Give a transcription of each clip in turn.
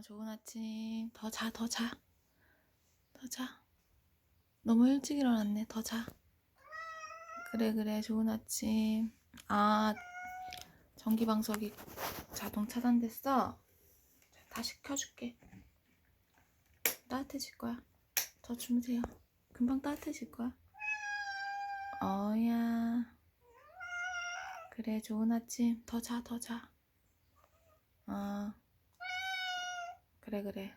아, 좋은 아침. 더 자, 더 자. 더 자. 너무 일찍 일어났네. 더 자. 그래, 그래. 좋은 아침. 아, 전기방석이 자동 차단됐어? 자, 다시 켜줄게. 따뜻해질 거야. 더 주무세요. 금방 따뜻해질 거야. 어야. 그래, 좋은 아침. 더 자, 더 자. 어. 그래, 그래.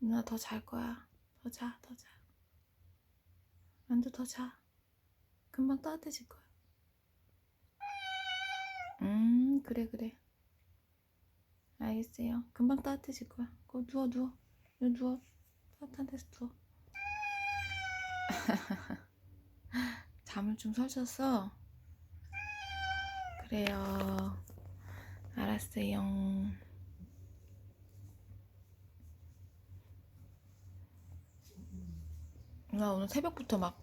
누나 더 잘 거야. 더 자, 더 자. 만두 더 자. 금방 따뜻해질 거야. 음, 그래, 그래. 알겠어요. 금방 따뜻해질 거야. 거 누워, 누워. 여기 누워. 따뜻한 데서 누워. 잠을 좀 설쳤어? 그래요. 알았어요. 나 오늘 새벽부터 막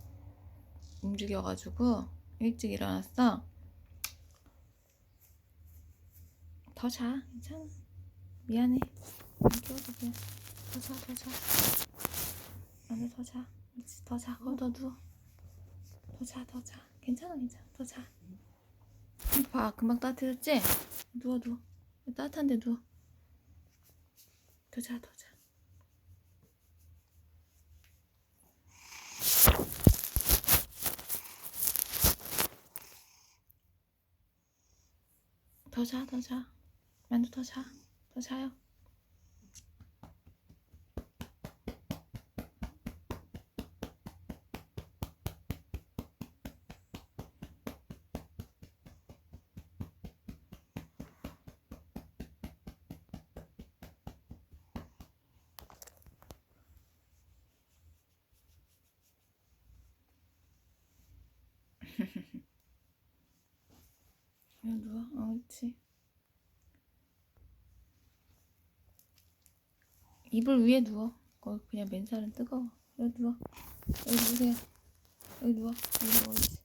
움직여가지고 일찍 일어났어. 더 자, 괜찮아. 미안해. 안 깨워도 미안. 더 자, 더 자. 안돼 더 자. 더 자. 어, 너 누워. 더 자, 더 자. 괜찮아, 괜찮아. 더 자. 봐, 금방 따뜻해졌지? 누워, 누워. 따뜻한데 누워. 더 자, 더 자. 더 자, 더 자. 만두 더 자. 더 자요. 그냥 누워. 어, 그렇지. 이불 위에 누워. 거 그냥 맨살은 뜨거워. 여기 누워. 여기 누우세요. 여기 누워. 여기 누워.